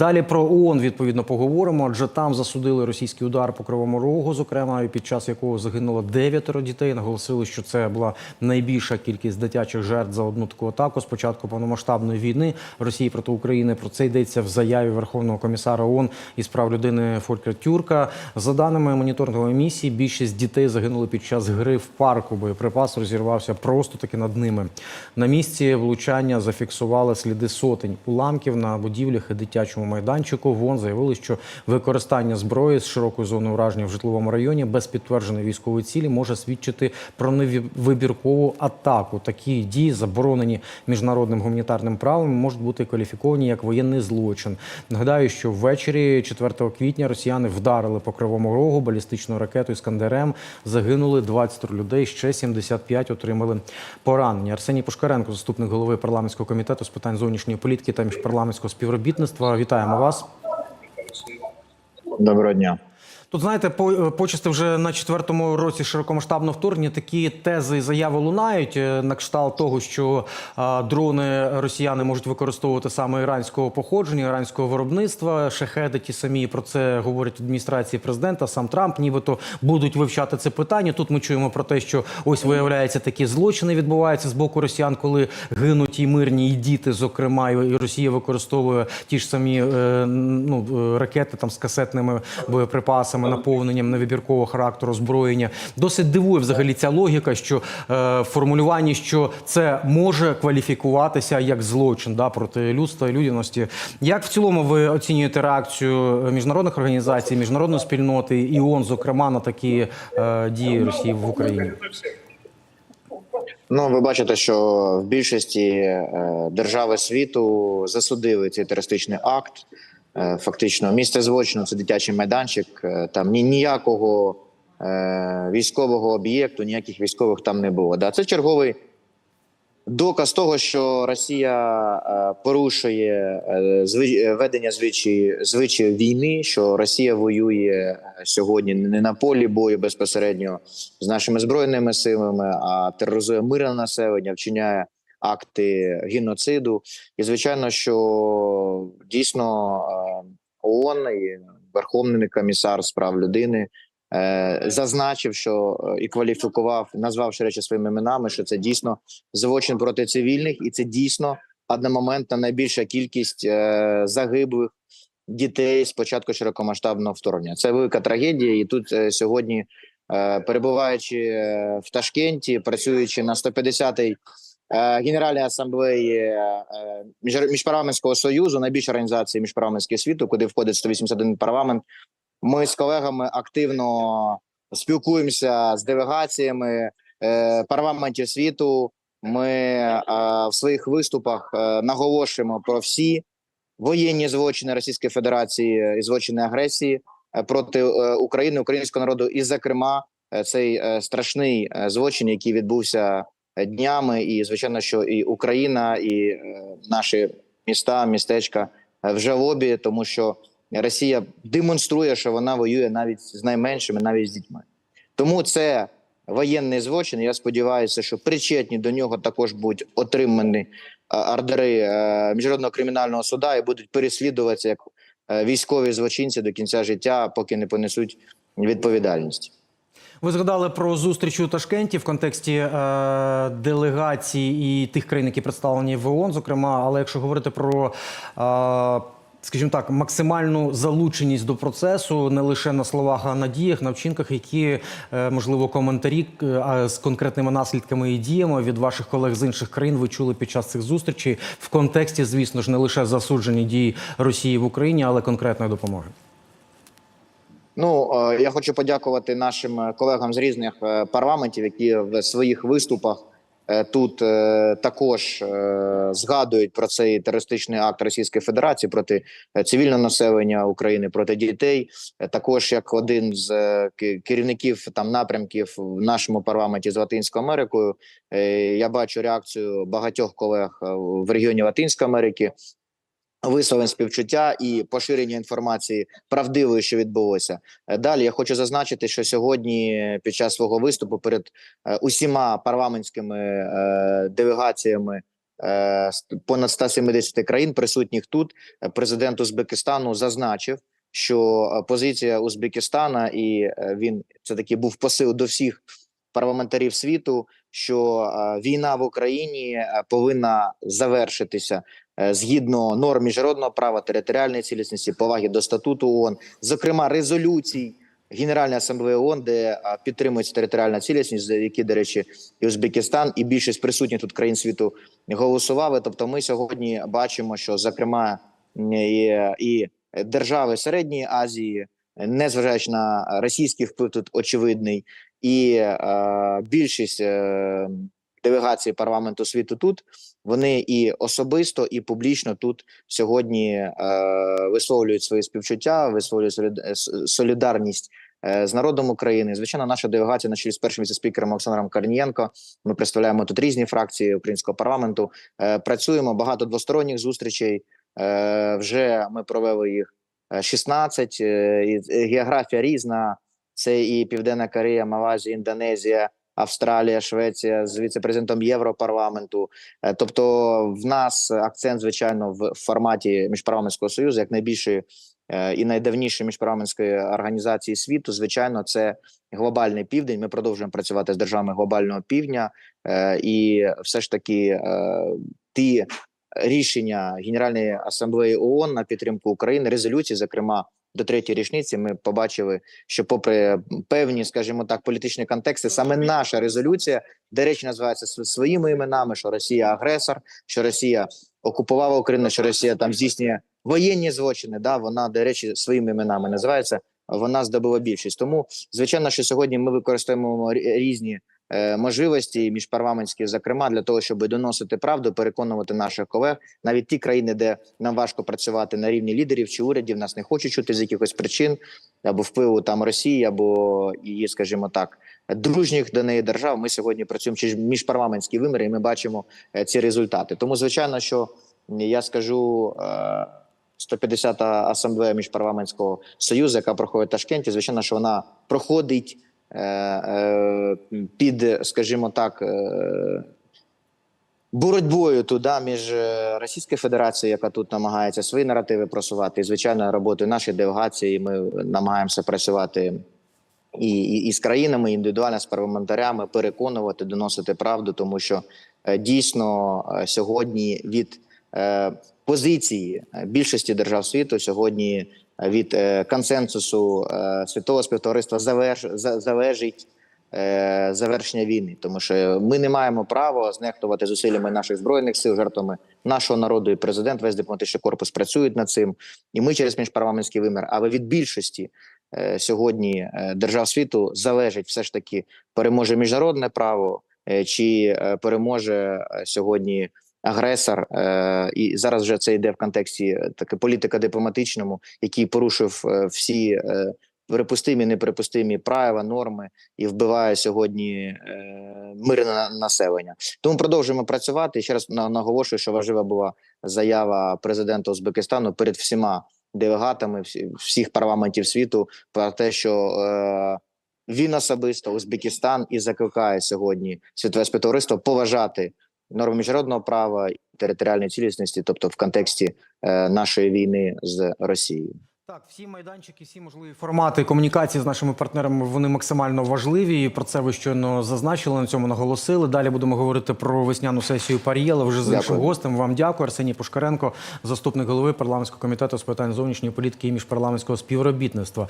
Далі про ООН відповідно поговоримо, адже там засудили російський удар по Кривому Рогу, зокрема, під час якого загинуло дев'ятеро дітей. Наголосили, що це була найбільша кількість дитячих жертв за одну таку атаку з початку повномасштабної війни Росії проти України. Про це йдеться в заяві Верховного комісара ООН із прав людини Фолькера Тюрка. За даними моніторингової місії, більшість дітей загинули під час гри в парку. Боєприпас розірвався просто таки над ними. На місці влучання зафіксували сліди сотень уламків на будівлях і дитячому майданчику. ВОН заявили, що використання зброї з широкою зоною ураження в житловому районі без підтвердженої військової цілі може свідчити про невибіркову атаку. Такі дії заборонені міжнародним гуманітарним правом можуть бути кваліфіковані як воєнний злочин. Нагадаю, що ввечері 4 квітня росіяни вдарили по кривому рогу балістичною ракетою Скандерем. Загинули 20 людей, ще 75 отримали поранення. Арсеній Пушкаренко, заступник голови парламентського комітету з питань зовнішньої політики та міжпарламентського співробітництва. Вітаємо вас. Доброго дня. Тут знаєте, по- почасти вже на четвертому році широкомасштабного вторгнення такі тези і заяви лунають е, на кшталт того, що а, дрони росіяни можуть використовувати саме іранського походження, іранського виробництва. Шахеди ті самі про це говорять адміністрації президента. Сам Трамп, нібито будуть вивчати це питання. Тут ми чуємо про те, що ось виявляється такі злочини відбуваються з боку росіян, коли гинуть і мирні, і діти, зокрема, і Росія використовує ті ж самі е, ну, е, ракети там з касетними боєприпасами, наповненням невибіркового характеру озброєння. Досить дивує взагалі ця логіка, що е, формулювання, що це може кваліфікуватися як злочин да, проти людства і людяності. Як в цілому ви оцінюєте реакцію міжнародних організацій, міжнародної спільноти і ООН, зокрема, на такі е, дії Росії в Україні? Ну, ви бачите, що в більшості е, держави світу засудили цей терористичний акт. Е, фактично, місце злочину це дитячий майданчик. Е, там ні ніякого е, військового об'єкту, ніяких військових там не було. Да, це черговий доказ того, що Росія порушує ведення звичаї звичаїв війни, що Росія воює сьогодні не на полі бою безпосередньо з нашими збройними силами, а тероризує мирне населення, вчиняє акти геноциду. І звичайно, що дійсно е, ООН і Верховний комісар з прав людини. е, Зазначив, що е, і кваліфікував, назвавши речі своїми іменами, що це дійсно злочин проти цивільних, і це дійсно одномоментна найбільша кількість загиблих дітей з початку широкомасштабного вторгнення. Це велика трагедія, і тут сьогодні, перебуваючи в Ташкенті, працюючи на 150-й е, Генеральній асамблеї е, міжпарламентського союзу, найбільшої організації міжпарламентського світу, куди входить 181 парламент. Ми з колегами активно спілкуємося з делегаціями е, парламентів світу. Ми е, в своїх виступах е, наголошуємо про всі воєнні злочини Російської Федерації і злочини агресії е, проти е, України, українського народу, і, зокрема, е, цей е, страшний е, злочин, який відбувся е, днями, і звичайно, що і Україна, і е, наші міста, містечка е, в жалобі, тому що Росія демонструє, що вона воює навіть з найменшими, навіть з дітьми. Тому це воєнний злочин. Я сподіваюся, що причетні до нього також будуть отримані е, ордери е, міжнародного кримінального суда і будуть переслідуватися як е, військові злочинці до кінця життя, поки не понесуть відповідальність. Ви згадали про зустріч у Ташкенті в контексті е, делегації і тих країн, які представлені в ООН, зокрема. Але якщо говорити про, е, скажімо так, максимальну залученість до процесу, не лише на словах, а на діях, на вчинках, які е, можливо коментарі е, з конкретними наслідками і діями від ваших колег з інших країн ви чули під час цих зустрічей в контексті, звісно ж, не лише засуджені дії Росії в Україні, але конкретної допомоги. Ну е, я хочу подякувати нашим е, колегам з різних е, парламентів, які в своїх виступах тут також згадують про цей терористичний акт Російської Федерації проти цивільного населення України, проти дітей. Також як один з керівників там напрямків в нашому парламенті з Латинською Америкою, я бачу реакцію багатьох колег в регіоні Латинської Америки. Висловлень співчуття і поширення інформації правдивої, що відбулося. Е, Далі я хочу зазначити, що сьогодні під час свого виступу перед е, усіма парламентськими е, делегаціями понад 170 країн, присутніх тут, президент Узбекистану зазначив, що позиція Узбекистана, і він це таки був посил до всіх парламентарів світу, що війна в Україні повинна завершитися згідно норм міжнародного права, територіальної цілісності, поваги до статуту ООН, зокрема резолюцій Генеральної асамблеї ООН, де е, підтримується територіальна цілісність, за які, до речі, і Узбекистан, і більшість присутніх тут країн світу голосували. Тобто, ми сьогодні бачимо, що зокрема і, і держави Середньої Азії, незважаючи на російський вплив, тут очевидний, і е, більшість е, делегацій парламенту світу тут вони і особисто, і публічно тут сьогодні е, висловлюють свої співчуття, висловлюють е, солідарність е, з народом України. Звичайно, наша делегація на чолі з першим віцеспікером Олександром Корнієнко. Ми представляємо тут різні фракції українського парламенту. Е, працюємо багато двосторонніх зустрічей. Е, вже ми провели їх е, 16. е, е, Географія різна. Це і Південна Корея, Малайзія, Індонезія, Австралія, Швеція з віце-президентом Європарламенту. Е, Тобто, в нас акцент, звичайно, в форматі міжпарламентського союзу, як найбільшої е, і найдавнішої міжпарламентської організації світу. Звичайно, це глобальний південь. Ми продовжуємо працювати з державами глобального півдня, е, і все ж таки ті рішення Генеральної асамблеї ООН на підтримку України, резолюції, зокрема до третьої річниці, ми побачили, що, попри певні, скажімо так, політичні контексти, саме наша резолюція, де речі називається своїми іменами, що Росія агресор, що Росія окупувала Україну, що Росія там здійснює воєнні злочини. Да, вона де речі своїми іменами називається. Вона здобула більшість. Тому звичайно, що сьогодні ми використовуємо рі- різні можливості міжпарламентські, зокрема для того, щоб доносити правду, переконувати наших колег, навіть ті країни, де нам важко працювати на рівні лідерів чи урядів, нас не хочуть чути з якихось причин або впливу там Росії, або її, скажімо так, дружніх до неї держав. Ми сьогодні працюємо через міжпарламентські виміри, і ми бачимо е, ці результати. Тому, звичайно, що я скажу. е, 150-та асамблея міжпарламентського союзу, яка проходить в Ташкенті, звичайно, що вона проходить е, е, під, скажімо так, е, боротьбою туди між е, Російською Федерацією, яка тут намагається свої наративи просувати, і звичайно, роботою нашої делегації. Ми намагаємося працювати і, і, і з країнами, індивідуально з парламентарями, переконувати, доносити правду, тому що е, дійсно сьогодні від позиції більшості держав світу сьогодні від консенсусу світового співтовариства заверш, за, залежить завершення війни, тому що ми не маємо права знехтувати зусиллями наших збройних сил, жертвами нашого народу і президент, весь дипломатичний корпус працюють над цим, і ми через міжпарламентський вимір. Але від більшості е, сьогодні е, держав світу залежить все ж таки переможе міжнародне право е, чи е, переможе е, сьогодні агресор. Е, І зараз вже це йде в контексті е, таке політика дипломатичному, який порушив е, всі. Припустимі, неприпустимі правила, норми і вбиває сьогодні е, мирне населення. Тому продовжуємо працювати. Ще раз на- наголошую, що важлива була заява президента Узбекистану перед всіма делегатами всіх парламентів світу про те, що е, він особисто Узбекистан і закликає сьогодні світове співтовариство поважати норми міжнародного права і територіальної цілісності, тобто в контексті е, нашої війни з Росією. Так, всі майданчики, всі можливі формати комунікації з нашими партнерами вони максимально важливі. І про це ви щойно зазначили. На цьому наголосили. Далі будемо говорити про весняну сесію Пар'єла. Вже з іншим гостем. Вам дякую. Арсеній Пушкаренко, заступник голови парламентського комітету з питань зовнішньої політики і міжпарламентського співробітництва.